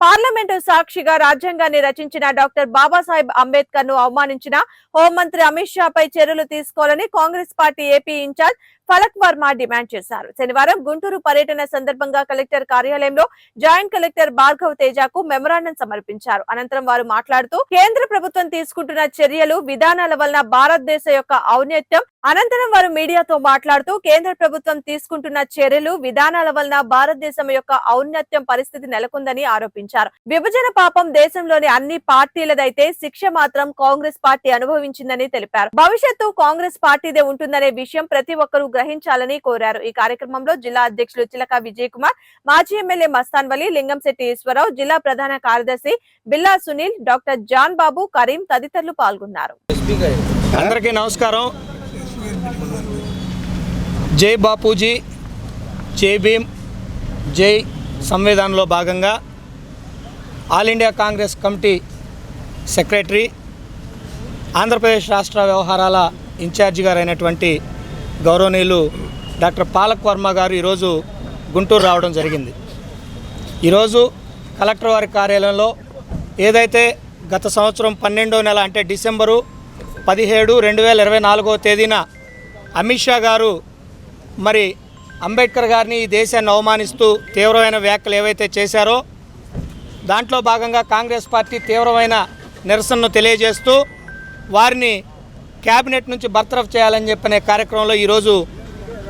Parliament సాక్షిగా రాజ్యాంగాన్ని రచించిన డాక్టర్ బాబాసాహెబ్ అంబేద్కర్ను అవమానించిన హోంమంత్రి అమిత్ షా పై చర్యలు తీసుకోవాలని Congress party AP incharge Falak Varma demand చేశారు. శనివారం గుంటూరు పర్యటన సందర్భంగా కలెక్టర్ కార్యాలయంలో జాయింట్ కలెక్టర్ భార్గవ్ తేజకు మెమరాండం సమర్పించారు. అనంతరం వారు మాట్లాడుతూ కేంద్ర ప్రభుత్వం తీసుకుంటున్న చర్యలు విధానాల వలన భారతదేశ యొక్క ఔన్నత్యం. అనంతరం వారు మీడియాతో మాట్లాడుతూ కేంద్ర ప్రభుత్వం తీసుకుంటున్న చర్యలు విధానాల వలన భారతదేశం యొక్క ఔన్నత్యం పరిస్థితి నెలకొందని ఆరోపించారు. విభజన పాపం దేశంలోని అన్ని పార్టీలదైతే శిక్ష మాత్రం కాంగ్రెస్ పార్టీ అనుభవించిందని తెలిపారు. భవిష్యత్తు కాంగ్రెస్ పార్టీదే ఉంటుందనే విషయం ప్రతి ఒక్కరూ గ్రహించాలని కోరారు. ఈ కార్యక్రమంలో జిల్లా అధ్యక్షులు చిలక విజయ్ కుమార్ మాజీ ఎమ్మెల్యే మస్తాన్ వలి లింగంశెట్టి ఈశ్వరరావు జిల్లా ప్రధాన కార్యదర్శి బిల్లా సునీల్ డాక్టర్ జాన్ బాబు కరీం తదితరులు పాల్గొన్నారు. అందరికీ నమస్కారం. జై బాపూజీ జై భీమ్ జై సంవిధానంలో భాగంగా all India Congress committee secretary Andhra Pradesh రాష్ట్ర వ్యవహారాల ఇన్ఛార్జి గారైనటువంటి గౌరవనీయులు డాక్టర్ పాలక్ వర్మ గారు ఈరోజు గుంటూరు రావడం జరిగింది. ఈరోజు కలెక్టర్ వారి కార్యాలయంలో ఏదైతే గత సంవత్సరం పన్నెండో నెల అంటే డిసెంబరు పదిహేడు రెండు వేల ఇరవై నాలుగో తేదీన అమిత్ షా గారు మరి అంబేద్కర్ గారిని ఈ దేశాన్ని అవమానిస్తూ తీవ్రమైన వ్యాఖ్యలు ఏవైతే చేశారో దాంట్లో భాగంగా కాంగ్రెస్ పార్టీ తీవ్రమైన నిరసనను తెలియజేస్తూ వారిని క్యాబినెట్ నుంచి బర్తరఫ్ చేయాలని చెప్పనే కార్యక్రమంలో ఈరోజు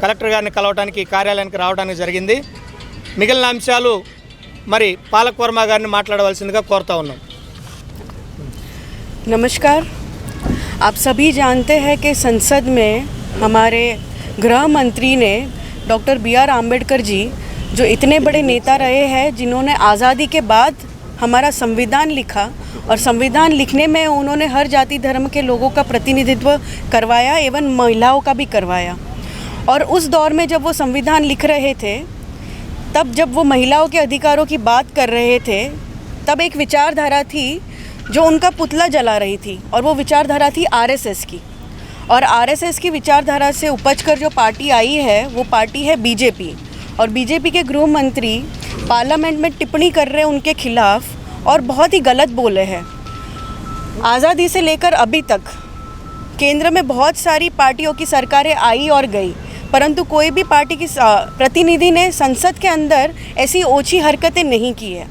కలెక్టర్ గారిని కలవడానికి కార్యాలయానికి రావడానికి జరిగింది మిగిలిన అంశాలు మరి పాలక్ వర్మ గారిని మాట్లాడవలసిందిగా కోరుతా ఉన్నాం नमस्कार आप सभी जानते हैं कि संसद में हमारे गृह मंत्री ने doctor B R Ambedkar ji जो इतने बड़े नेता रहे हैं जिन्होंने आज़ादी के बाद हमारा संविधान लिखा और संविधान लिखने में उन्होंने हर जाति धर्म के लोगों का प्रतिनिधित्व करवाया, एवं महिलाओं का भी करवाया। और उस दौर में जब वो संविधान लिख रहे थे, तब जब वो महिलाओं के अधिकारों की बात कर रहे थे, तब एक विचारधारा थी जो उनका पुतला जला रही थी, और वो विचारधारा थी आरएसएस की। और आरएसएस की विचारधारा से उपज कर जो पार्टी आई है, वो पार्टी है बीजेपी। और बीजेपी के गृह मंत्री पार्लियामेंट में टिप्पणी कर रहे हैं उनके खिलाफ और बहुत ही गलत बोले हैं। आज़ादी से लेकर अभी तक केंद्र में बहुत सारी पार्टियों की सरकारें आई और गई, परंतु कोई भी पार्टी की प्रतिनिधि ने संसद के अंदर ऐसी ओछी हरकतें नहीं की है।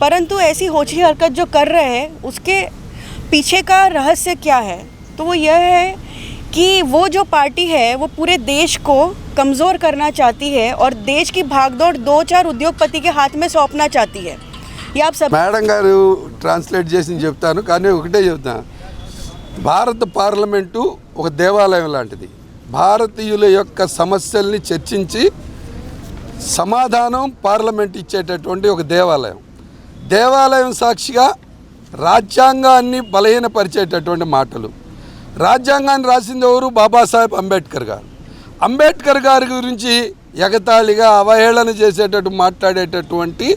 परंतु ऐसी ओछी हरकत जो कर रहे हैं, उसके पीछे का रहस्य क्या है? तो वो यह है कि वो जो पार्टी है वो पूरे देश को कमज़ोर करना चाहती है और देश की भागदौड़ दो चार उद्योगपति के हाथ में सौंपना चाहती है ये आप सब మేడం గారు ట్రాన్స్లేట్ చేసి చెప్తాను కానీ ఒకటే చెప్తాను భారత పార్లమెంటు ఒక దేవాలయం లాంటిది భారతీయుల యొక్క సమస్యల్ని చర్చించి సమాధానం పార్లమెంట్ ఇచ్చేటటువంటి ఒక దేవాలయం దేవాలయం సాక్షిగా రాజ్యాంగాన్ని బలహీనపరిచేటటువంటి మాటలు రాజ్యాంగాన్ని రాసింది ఎవరు? బాబాసాహెబ్ అంబేద్కర్ గారు. అంబేద్కర్ గారి గురించి ఎగతాళిగా అవహేళన చేసేటట్టు మాట్లాడేటటువంటి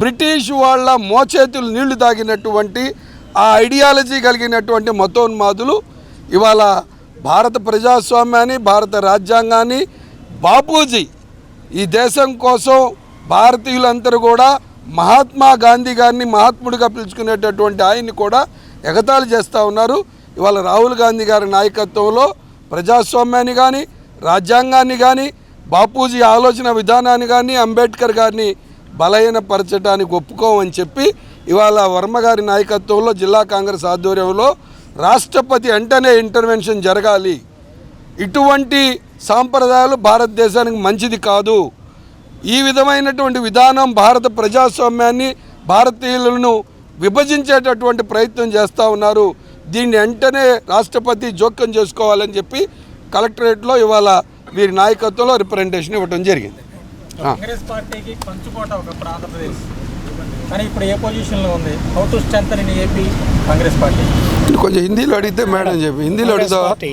బ్రిటిష్ వాళ్ళ మోచేతులు నీళ్ళు తాగినటువంటి ఆ ఐడియాలజీ కలిగినటువంటి మతోన్మాదులు ఇవాళ భారత ప్రజాస్వామ్యాన్ని భారత రాజ్యాంగాన్ని బాపూజీ ఈ దేశం కోసం భారతీయులందరూ కూడా మహాత్మా గాంధీ గారిని మహాత్ముడిగా పిలుచుకునేటటువంటి ఆయన్ని కూడా ఎగతాళి చేస్తూ ఉన్నారు. ఇవాళ రాహుల్ గాంధీ గారి నాయకత్వంలో ప్రజాస్వామ్యాన్ని కానీ రాజ్యాంగాన్ని కానీ బాపూజీ ఆలోచన విధానాన్ని కానీ అంబేద్కర్ గారిని బలహీనపరచడానికి ఒప్పుకోమని చెప్పి ఇవాళ వర్మ గారి నాయకత్వంలో జిల్లా కాంగ్రెస్ ఆధ్వర్యంలో రాష్ట్రపతి వెంటనే ఇంటర్వెన్షన్ జరగాలి. ఇటువంటి సాంప్రదాయాలు భారతదేశానికి మంచిది కాదు. ఈ విధమైనటువంటి విధానం భారత ప్రజాస్వామ్యాన్ని భారతీయులను విభజించేటటువంటి ప్రయత్నం చేస్తూ ఉన్నారు. దీన్ని వెంటనే రాష్ట్రపతి జోక్యం చేసుకోవాలని చెప్పి కలెక్టరేట్లో ఇవాళ వీరి నాయకత్వంలో రిప్రజెంటేషన్ ఇవ్వడం జరిగింది. కాంగ్రెస్ పార్టీకి ఆంధ్రప్రదేశ్. కానీ ఇప్పుడు ఏ పొజిషన్లో ఉంది? How to strength in AP Congress party. కొంచెం హిందీలో అడిగితే మేడం చెప్పి. హిందీలో అడుగుతావా? పార్టీ.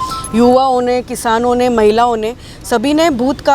युवाओं ने किसानों ने महिलाओं ने सभी ने भूतकाल